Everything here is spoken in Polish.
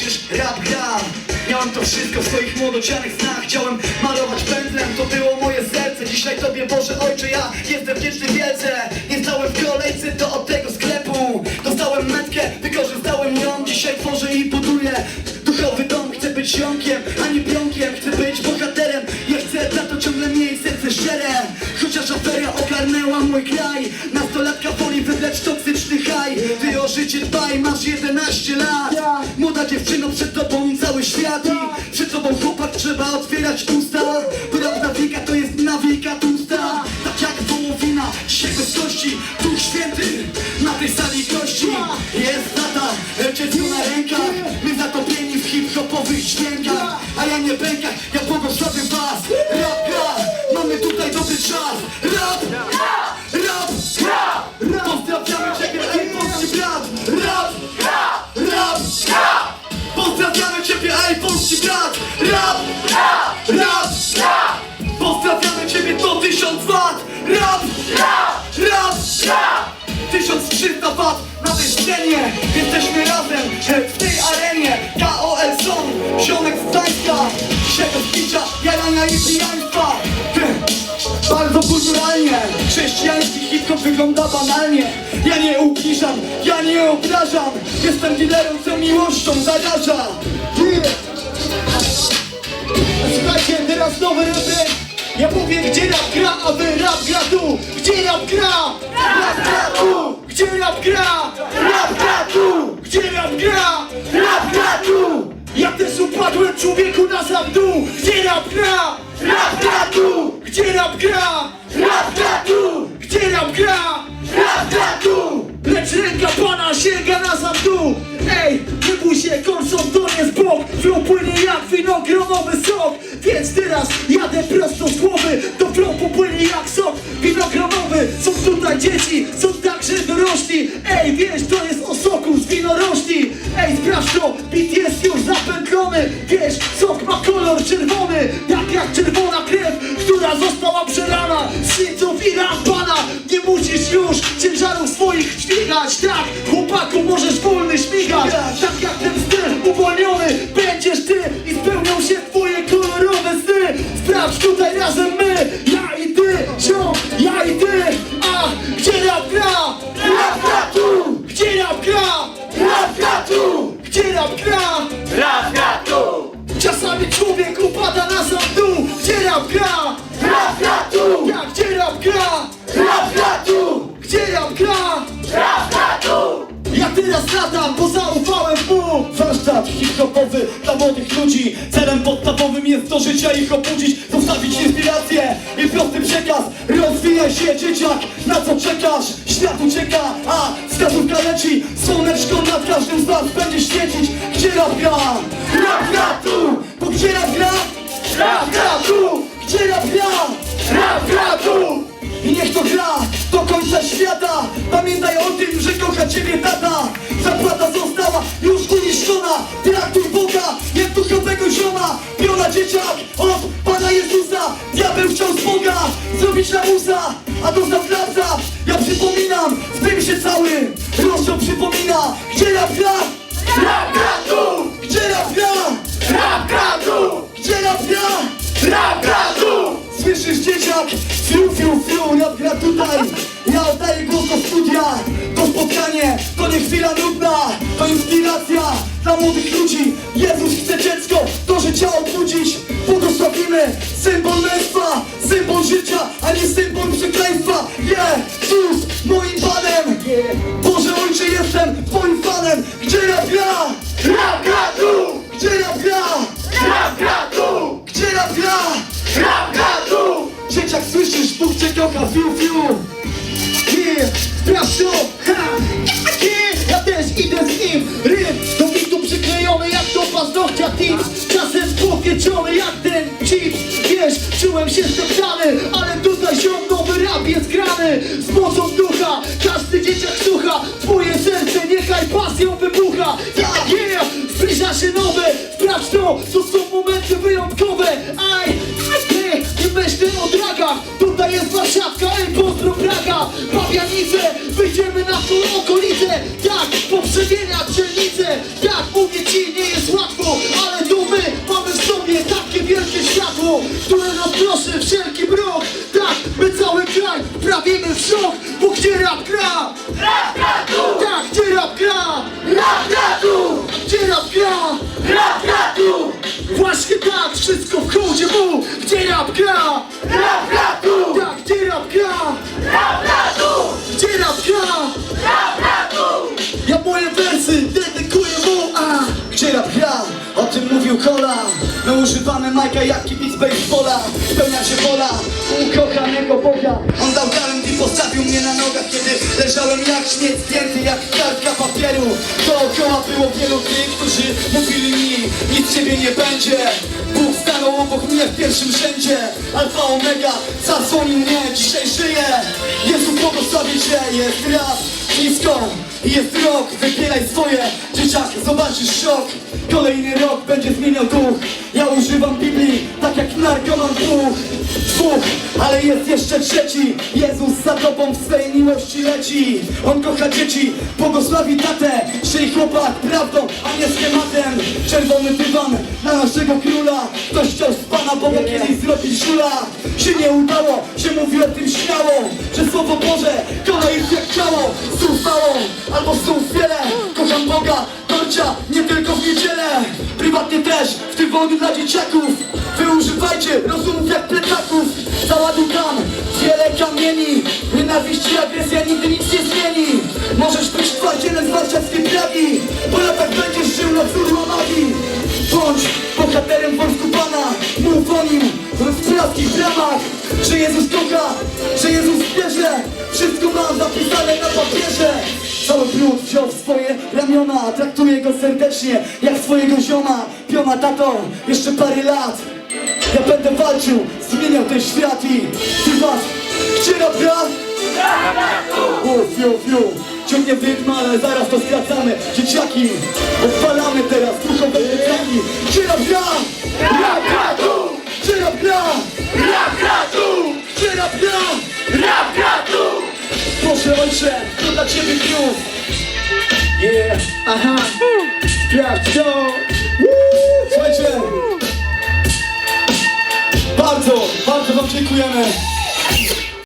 słyszysz, rap gram Miałem to wszystko w swoich młodocianych snach. Chciałem malować pędzlem, to było moje serce. Dzisiaj Tobie Boże Ojcze, ja jestem wdzięczny wielce. Nie stałem w kolejce do od tego sklepu. Dostałem metkę, życie dbaj, masz 11 lat. Młoda dziewczyno, przed tobą cały świat I przed tobą chłopak, trzeba otwierać usta. Prawda wieka to jest nawika tłusta. Tak jak wołowina, dzisiaj bez kości Duch święty na tej sali gości. Jest tata, dziecko na rękach My zatopieni w hip-hopowych dźwiękach. A ja nie pękach, ja błogosławię was. Rap gra, mamy tutaj dobry czas. Rap, rap, Jesteśmy razem w tej arenie? KOL są ziomek z Gdańska. Bez picia, jarania i pijaństwa. Ty, Bardzo kulturalnie Chrześcijański hip-hop wygląda banalnie. Ja nie ubliżam, ja nie obrażam. Jestem dealerem, co miłością zaraża. Słuchajcie, teraz nowy refren. Ja mówię, gdzie rap gra, a wy rap gra tu. Gdzie rap gra? Gdzie rap gra? Rap gra tu! Gdzie rap gra? Rap gra tu! Ja też upadłem człowieku na sam dół. Gdzie rap gra? Rap gra tu! Gdzie rap gra? Rap gra tu! Gdzie rap gra? Rap gra tu! Lecz ręka pana sięga na sam dół. Ej, bój się, konsom to nie z bok. Flow płynie jak winogronowy sok. Więc teraz jadę prosto z głowy. Do flow popłynie jak sok winogronowy Są tutaj dzieci, są dorośli Ej, wiesz, to jest o soku z winorośli. Ej, sprawdź to, bit jest już zapętlony. Wiesz, sok ma kolor czerwony Tak jak czerwona krew, która została przelana Z i rampana Nie musisz już ciężarów swoich dźwigać Tak, bo zaufałem mu Warsztat hip-hopowy dla młodych ludzi Celem podstawowym jest do życia ich obudzić Zostawić inspirację i prosty przekaz Rozwijaj się dzieciak, na co czekasz? Świat ucieka, a wskazówka leci Słoneczko nad każdym z nas będzie świecić Gdzie rap gra? Rap gra tu! Bo gdzie rap gra? Rap gra tu! Gdzie rap gra? Rap gra tu! I niech to gra do końca świata Pamiętaj o tym, że kocha ciebie tata Zapłata została już uniszczona. Traktuj Boga jak duchowego zioma Piona dzieciak od Pana Jezusa. Diabeł chciał z Boga zrobić lamusa A to zawraca Ja przypominam, w tym się cały Rozdział przypomina. Gdzie rap gra? Gdzie rap gra? Gdzie rap gra? Słyszysz dzieciak? Fiu, fiu, fiu, rap gra tutaj. Ja oddaję głos do studia spotkanie, to nie chwila nudna To inspiracja dla młodych ludzi Jezus chce dziecko do życia obudzić Błogosławimy symbol męstwa Symbol życia, a nie symbol przekleństwa Jezus moim Panem Boże Ojcze jestem twoim fanem Gdzie rap gra? Rap gra tu! Gdzie rap gra? Rap gra tu! Gdzie rap gra? Rap gra tu! Dzieciak słyszysz, Bóg cię kocha, fiu, fiu Yeah, sprawdź to, paznokcia tips Czasem powieczony jak ten chip Wiesz, czułem się zdeptany Ale tutaj ziom nowy rap jest grany Z mocą ducha, każdy dzieciak słucha. Twoje serce niechaj pasją wybucha. Tak, yeah, zbliża się nowe Sprawdź to, to są momenty wyjątkowe. Aj, nie, nie myślę o dragach. Tutaj jest Warszawka, ej, pozdro Praga. Pawianice, wyjdziemy na okolicę szok, bo gdzie rap gra? Rap gra tu! Tak, gdzie rap gra? Rap gra tu! Gdzie rap gra? Rap gra tu! Właśnie tak, wszystko w hołdzie mu! Gdzie rap gra? Rap gra tu! Tak, gdzie rap gra? Rap gra tu! Gdzie rap gra? Rap gra tu! Ja moje wersy dedykuję mu, a gdzie rap gra? My używamy Majka jak kibic baseballa Spełnia się wola. Ukochanego Boga On dał talent i postawił mnie na nogach Kiedy leżałem jak śmieć zdjęty jak kartka papieru. Dookoła było wielu tych, którzy mówili mi Nic ciebie nie będzie. Bóg stanął obok mnie w pierwszym rzędzie. Alfa Omega zasłonił mnie Dzisiaj żyję. Jezu błogosławię Cię Jest rap blisko jest rok, wypieraj swoje Dzieciak, zobaczysz szok. Kolejny rok będzie zmieniał duch. Ja używam Biblii, tak jak narkoman dwóch. Dwóch, ale jest jeszcze trzeci. Jezus za tobą w swej miłości leci. On kocha dzieci, błogosławi tatę. Czyj chłopak prawdą, a nie schematem. Czerwony dywan na naszego króla. Ktoś chciał z Pana Boga kiedyś zrobić żula. Się nie udało, się mówi o tym śmiało Że Słowo Boże kolej jak ciało. Mało, albo słów wiele. Kocham Boga, torcia, nie tylko w niedzielę. Prywatnie też, w wolnym dla dzieciaków. Wy używajcie rozumów jak plecaków. Załaduj tam wiele kamieni. Nienawiść i agresja nigdy nic nie zmieni zapisane na papierze Cały brud wziął w swoje ramiona Traktuję go serdecznie jak swojego zioma Piona tato, jeszcze parę lat Ja będę walczył, zmieniał ten świat i Ty was, gdzie rap gra? U, fiu, fiu Ciągnie wydma, ale zaraz to skracamy Dzieciaki, odpalamy teraz duchowe plecaki Gdzie rap gra? Rap gra tu! Gdzie rap gra? Rap! Gdzie rap gra? Rap Proszę ojcze, to dla ciebie piów Yeah, aha. Sprawdź to! Słuchajcie. Bardzo, bardzo wam dziękujemy